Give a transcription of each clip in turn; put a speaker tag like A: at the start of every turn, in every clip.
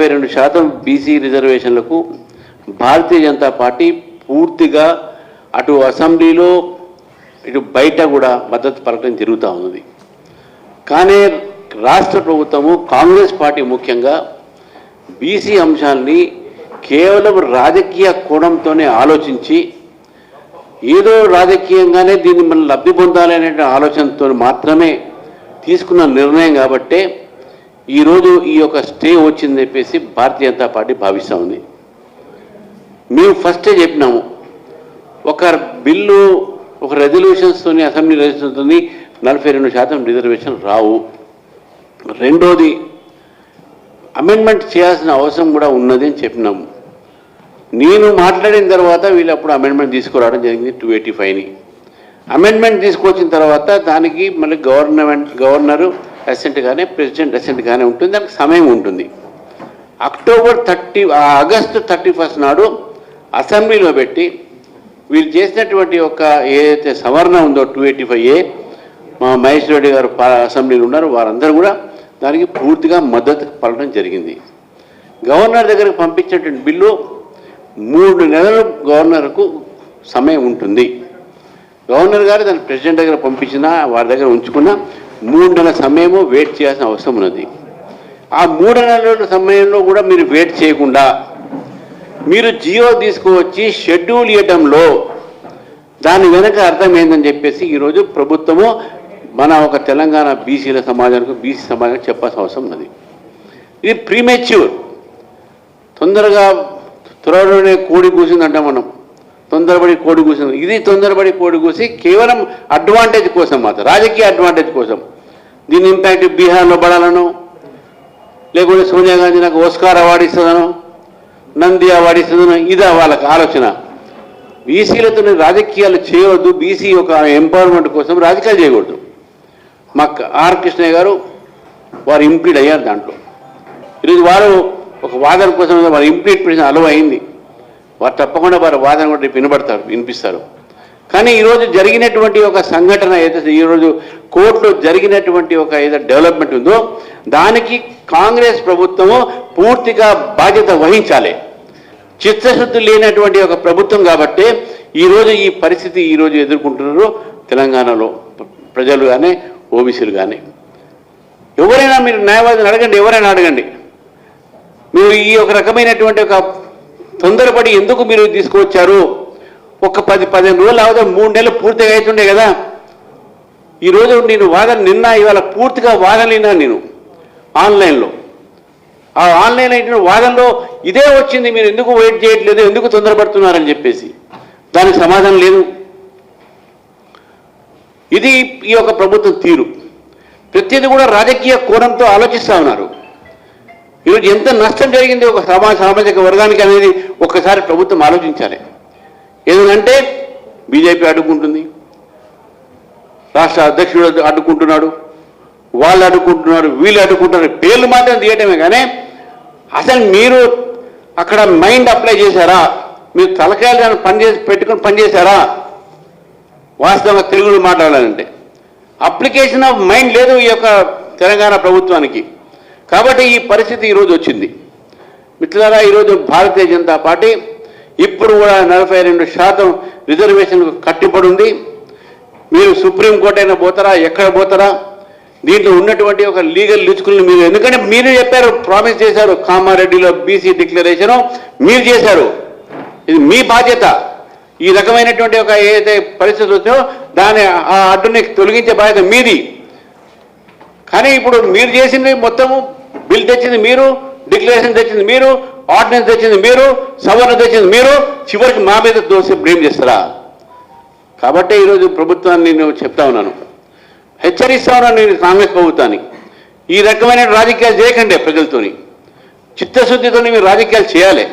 A: నలభై రెండు శాతం బీసీ రిజర్వేషన్లకు భారతీయ జనతా పార్టీ పూర్తిగా అటు అసెంబ్లీలో ఇటు బయట కూడా మద్దతు పలకడం జరుగుతూ ఉన్నది. కానీ రాష్ట్ర ప్రభుత్వము కాంగ్రెస్ పార్టీ ముఖ్యంగా బీసీ అంశాన్ని కేవలం రాజకీయ కోణంతోనే ఆలోచించి ఏదో రాజకీయంగానే దీన్ని మనం లబ్ధి పొందాలి అనే ఆలోచనతో మాత్రమే తీసుకున్న నిర్ణయం కాబట్టే ఈరోజు ఈ యొక్క స్టే వచ్చిందని చెప్పేసి భారతీయ జనతా పార్టీ భావిస్తూ ఉంది. మేము ఫస్టే చెప్పినాము. ఒక బిల్లు ఒక రెజల్యూషన్స్తో అసెంబ్లీ రెజల్యూషన్తో నలభై రెండు శాతం రిజర్వేషన్ రావు. రెండోది అమెండ్మెంట్ చేయాల్సిన అవసరం కూడా ఉన్నది అని చెప్పినాము. నేను మాట్లాడిన తర్వాత వీళ్ళు అప్పుడు అమెండ్మెంట్ తీసుకురావడం జరిగింది టూ ఎయిటీ ఫైవ్ని అమెండ్మెంట్ తీసుకొచ్చిన తర్వాత దానికి మళ్ళీ గవర్నమెంట్ గవర్నరు అసెంట్గానే ప్రెసిడెంట్ అసెంట్గానే ఉంటుంది దానికి సమయం ఉంటుంది. October thirty August thirty first నాడు అసెంబ్లీలో పెట్టి వీళ్ళు చేసినటువంటి ఒక ఏదైతే సవరణ ఉందో టూ ఎయిటీ ఫైవ్ ఏ మా మహేష్ రెడ్డి గారు అసెంబ్లీలో ఉన్నారు వారందరూ కూడా దానికి పూర్తిగా మద్దతు పడడం జరిగింది. గవర్నర్ దగ్గరకు పంపించినటువంటి బిల్లు మూడు నెలలు గవర్నర్కు సమయం ఉంటుంది. గవర్నర్ గారు దాన్ని ప్రెసిడెంట్ దగ్గర పంపించినా వారి దగ్గర ఉంచుకున్నా మూడు నెలల సమయము వెయిట్ చేయాల్సిన అవసరం ఉన్నది. ఆ మూడు నెలల సమయంలో కూడా మీరు వెయిట్ చేయకుండా మీరు జియో తీసుకువచ్చి షెడ్యూల్ ఇవ్వడంలో దాని వెనక అర్థం ఏందని చెప్పేసి ఈరోజు ప్రభుత్వము మన ఒక తెలంగాణ బీసీల సమాజానికి బీసీ సమాజానికి చెప్పాల్సిన అవసరం ఉన్నది. ఇది ప్రీమెచ్యూర్ తొందరగా త్వరలోనే కూడి కూసిందంటాం మనం. తొందరపడి కోడి కూసింది ఇది తొందరపడి కోడి కూసి కేవలం అడ్వాంటేజ్ కోసం మాత్రం రాజకీయ అడ్వాంటేజ్ కోసం. దీని ఇంపాక్ట్ బీహార్లో పడాలను లేకుంటే సోనియా గాంధీ నాకు ఓస్కార్ అవార్డు ఇస్తుందనో నంది అవార్డు ఇస్తుందనో ఇదా వాళ్ళకి ఆలోచన. బీసీలతో రాజకీయాలు చేయవద్దు బీసీ ఒక ఎంపవర్మెంట్ కోసం రాజకీయాలు చేయకూడదు. మా ఆర్ కృష్ణయ్య గారు వారు ఇంప్లీడ్ అయ్యారు దాంట్లో. ఈరోజు వారు ఒక వాదన కోసం వారు ఇంప్లీట్ పెట్టిన అలవ అయింది వారు తప్పకుండా వారి వాదన కూడా వినబడతారు వినిపిస్తారు. కానీ ఈరోజు జరిగినటువంటి ఒక సంఘటన ఏదైతే ఈరోజు కోర్టులో జరిగినటువంటి ఒక ఏదైతే డెవలప్మెంట్ ఉందో దానికి కాంగ్రెస్ ప్రభుత్వము పూర్తిగా బాధ్యత వహించాలి. చిత్తశుద్ధి లేనటువంటి ఒక ప్రభుత్వం కాబట్టి ఈరోజు ఈ పరిస్థితి ఈరోజు ఎదుర్కొంటున్నారు తెలంగాణలో ప్రజలు కానీ ఓబీసీలు కానీ ఎవరైనా మీరు న్యాయవాదిని అడగండి ఎవరైనా అడగండి. మీరు ఈ ఒక రకమైనటువంటి ఒక తొందరపడి ఎందుకు మీరు తీసుకువచ్చారు? ఒక పది పదిహేను రోజులు అవదా మూడు నెలలు పూర్తిగా అవుతుండే కదా. ఈరోజు నేను వాదన నిన్న ఇవాళ పూర్తిగా వాదన నేను ఆన్లైన్లో. ఆ ఆన్లైన్ అయిన వాదనలో ఇదే వచ్చింది మీరు ఎందుకు వెయిట్ చేయట్లేదు ఎందుకు తొందరపడుతున్నారని చెప్పేసి. దానికి సమాధానం లేదు. ఇది ఈ యొక్క ప్రభుత్వం తీరు. ప్రతిదీ కూడా రాజకీయ కోణంతో ఆలోచిస్తూ ఉన్నారు. ఈరోజు ఎంత నష్టం జరిగింది ఒక సమా సామాజిక వర్గానికి అనేది ఒక్కసారి ప్రభుత్వం ఆలోచించాలి. ఎందుకంటే బీజేపీ అడ్డుకుంటుంది రాష్ట్ర అధ్యక్షుడు అడ్డుకుంటున్నాడు వాళ్ళు అడ్డుకుంటున్నారు వీళ్ళు అడ్డుకుంటున్నారు పేర్లు మాత్రం తీయటమే కానీ అసలు మీరు అక్కడ మైండ్ అప్లై చేశారా? మీరు తలకాయలు పని పనిచేసి పెట్టుకుని పనిచేశారా వాస్తవంగా తెలుగులో మాట్లాడాలంటే. అప్లికేషన్ ఆఫ్ మైండ్ లేదు ఈ యొక్క తెలంగాణ ప్రభుత్వానికి. కాబట్టి ఈ పరిస్థితి ఈరోజు వచ్చింది. మిత్రులారా ఈరోజు భారతీయ జనతా పార్టీ ఇప్పుడు కూడా నలభై రెండు శాతం రిజర్వేషన్కు కట్టుబడి ఉంది మీరు సుప్రీంకోర్టు అయినా పోతారా ఎక్కడ పోతారా? దీంట్లో ఉన్నటువంటి ఒక లీగల్ లిచుకుల్ని మీరు ఎందుకంటే మీరు చెప్పారు ప్రామిస్ చేశారు కామారెడ్డిలో బీసీ డిక్లరేషను మీరు చేశారు. ఇది మీ బాధ్యత. ఈ రకమైనటువంటి ఒక ఏదైతే పరిస్థితి వచ్చో దాని ఆ అడ్డుని తొలగించే బాధ్యత మీది. కానీ ఇప్పుడు మీరు చేసింది మొత్తము బిల్ తెచ్చింది మీరు డిక్లరేషన్ తెచ్చింది మీరు ఆర్డినెన్స్ తెచ్చింది మీరు సవరణ తెచ్చింది మీరు చివరికి మా మీద దోషి బ్లేమ్ చేస్తారా? కాబట్టి ఈరోజు ప్రభుత్వాన్ని నేను చెప్తా ఉన్నాను. హెచ్చరిస్తా ఉన్నాను నేను కాంగ్రెస్ ప్రభుత్వాన్ని. ఈ రకమైన రాజకీయాలు చేయకండి ప్రజలతోని. చిత్తశుద్ధితో మీరు రాజకీయాలు చేయాలి.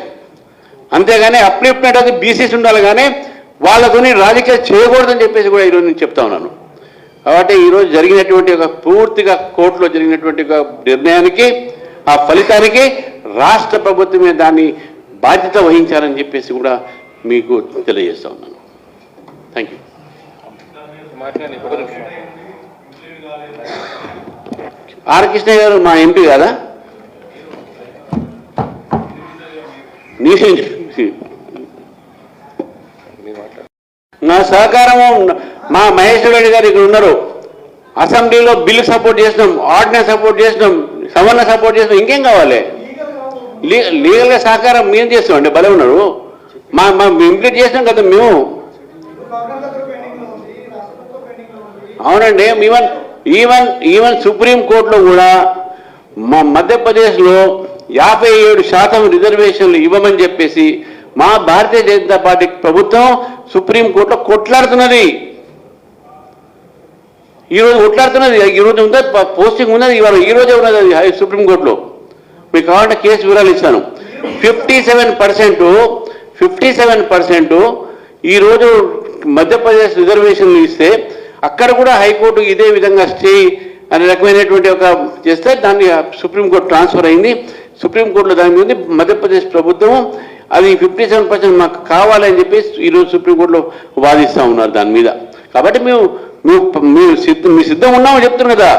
A: అంతేగాని అప్లిప్మెంట్ అది బీసీస్ ఉండాలి కానీ వాళ్ళతోని రాజకీయాలు చేయకూడదని చెప్పేసి కూడా ఈరోజు నేను చెప్తా ఉన్నాను. కాబట్టి ఈరోజు జరిగినటువంటి ఒక పూర్తిగా కోర్టులో జరిగినటువంటి ఒక నిర్ణయానికి ఆ ఫలితానికి రాష్ట్ర ప్రభుత్వమే దాన్ని బాధ్యత వహించాలని చెప్పేసి కూడా మీకు తెలియజేస్తా ఉన్నాను. థ్యాంక్ యూ ఆర్ కృష్ణ గారు మా ఎంపీ కదా? నా సహకారము మా మహేశ్వర రెడ్డి గారు ఇక్కడ ఉన్నారు. అసెంబ్లీలో బిల్లు సపోర్ట్ చేసినాం ఆర్డినెన్స్ సపోర్ట్ చేసినాం సవర్ణ సపోర్ట్ చేసినాం ఇంకేం కావాలి? లీ- లీగల్గా సహకారం మేము చేస్తామండి భలే ఉన్నారు. మా మా ఇంప్లీట్ చేసినాం కదా మేము. అవునండి ఈవెన్ ఈవెన్ ఈవెన్ సుప్రీం కోర్టులో కూడా మా మధ్యప్రదేశ్లో యాభై ఏడు శాతం రిజర్వేషన్లు ఇవ్వమని చెప్పేసి మా భారతీయ జనతా పార్టీ ప్రభుత్వం సుప్రీం కోర్టులో కొట్లాడుతున్నది. ఈ రోజు కొట్లాడుతున్నది ఈ ఉందా పోస్టింగ్ ఉన్నది ఇవాళ ఈ రోజే ఉన్నది అది హై- సుప్రీం కోర్టులో. మీకు కావాలంటే కేసు వివరాలు ఇస్తాను. Fifty seven percent fifty seven percent ఈరోజు మధ్యప్రదేశ్ రిజర్వేషన్లు ఇస్తే అక్కడ కూడా హైకోర్టు ఇదే విధంగా స్టే అనే రకమైనటువంటి ఒక చేస్తే దాన్ని సుప్రీంకోర్టు ట్రాన్స్ఫర్ అయింది. సుప్రీంకోర్టులో దాని మీద మధ్యప్రదేశ్ ప్రభుత్వం అది ఫిఫ్టీ సెవెన్ పర్సెంట్ మాకు కావాలని చెప్పేసి ఈరోజు సుప్రీంకోర్టులో వాదిస్తూ ఉన్నారు దాని మీద. కాబట్టి మేము నువ్వు మీరు సిద్ధం మీ సిద్ధం ఉన్నామని చెప్తున్నాం కదా.